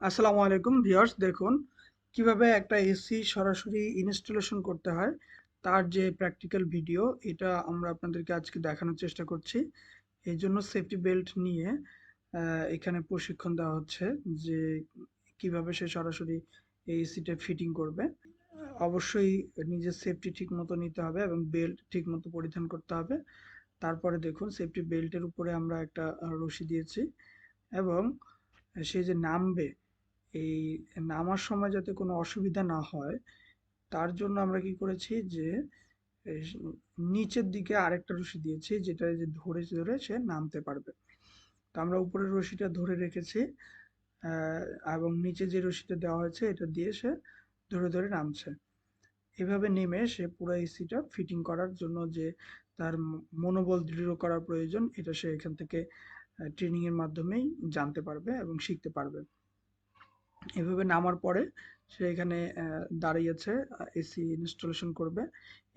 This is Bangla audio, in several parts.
আসসালামু আলাইকুম ভিউয়ার্স, দেখুন কীভাবে একটা এসি সরাসরি ইনস্টলেশন করতে হয়, তার যে প্র্যাকটিক্যাল ভিডিও, এটা আমরা আপনাদেরকে আজকে দেখানোর চেষ্টা করছি। এই জন্য সেফটি বেল্ট নিয়ে এখানে প্রশিক্ষণ দেওয়া হচ্ছে যে কীভাবে সে সরাসরি এই এসিটা ফিটিং করবে। অবশ্যই নিজের সেফটি ঠিক মতো নিতে হবে এবং বেল্ট ঠিক মতো পরিধান করতে হবে। তারপরে দেখুন, সেফটি বেল্টের উপরে আমরা একটা রশি দিয়েছি এবং সে যে নামবে এই নামার সময় যাতে কোনো অসুবিধা না হয়, তার জন্য আমরা কি করেছি যে নিচের দিকে আরেকটা রশি দিয়েছি, যেটা যে ধরে ধরে সে নামতে পারবে। তো আমরা উপরের রশিটা ধরে রেখেছি এবং নিচে যে রশিটা দেওয়া হয়েছে, এটা দিয়ে সে ধরে ধরে নামছে। এভাবে নেমে সে পুরো এসিটা ফিটিং করার জন্য যে তার মনোবল দৃঢ় করার প্রয়োজন, এটা সে এখান থেকে ট্রেনিংয়ের মাধ্যমেই জানতে পারবে এবং শিখতে পারবে। এভাবে নামার পরে সে এখানে দাঁড়িয়েছে এসি ইনস্টলেশন করবে।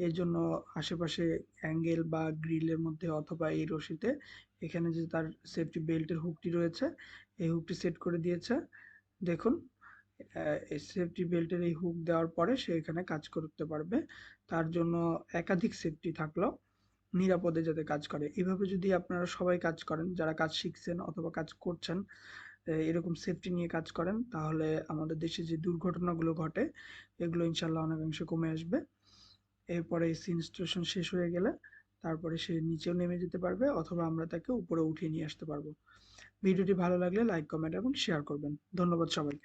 এই জন্য আশেপাশে অ্যাঙ্গেল বা গ্রিলের মধ্যে অথবা এই রশিতে এখানে যে তার সেফটি বেল্টের হুকটি রয়েছে, এই হুকটি সেট করে দিয়েছে। দেখুন সেফটি বেল্টের এই হুক দেওয়ার পরে সে এখানে কাজ করতে পারবে। তার জন্য একাধিক সেফটি থাকল, নিরাপদে যাতে কাজ করে। এভাবে যদি আপনারা সবাই কাজ করেন, যারা কাজ শিখছেন অথবা কাজ করছেন এরকম সেফটি নিয়ে কাজ করেন, তাহলে আমাদের দেশে যে দুর্ঘটনাগুলো ঘটে, এগুলো ইনশাল্লাহ অনেকাংশে কমে আসবে। এরপরে এসি ইনস্টলেশন শেষ হয়ে গেলে, তারপরে সে নিচেও নেমে যেতে পারবে, অথবা আমরা তাকে উপরে উঠিয়ে নিয়ে আসতে পারব। ভিডিওটি ভালো লাগলে লাইক কমেন্ট এবং শেয়ার করবেন। ধন্যবাদ সবাইকে।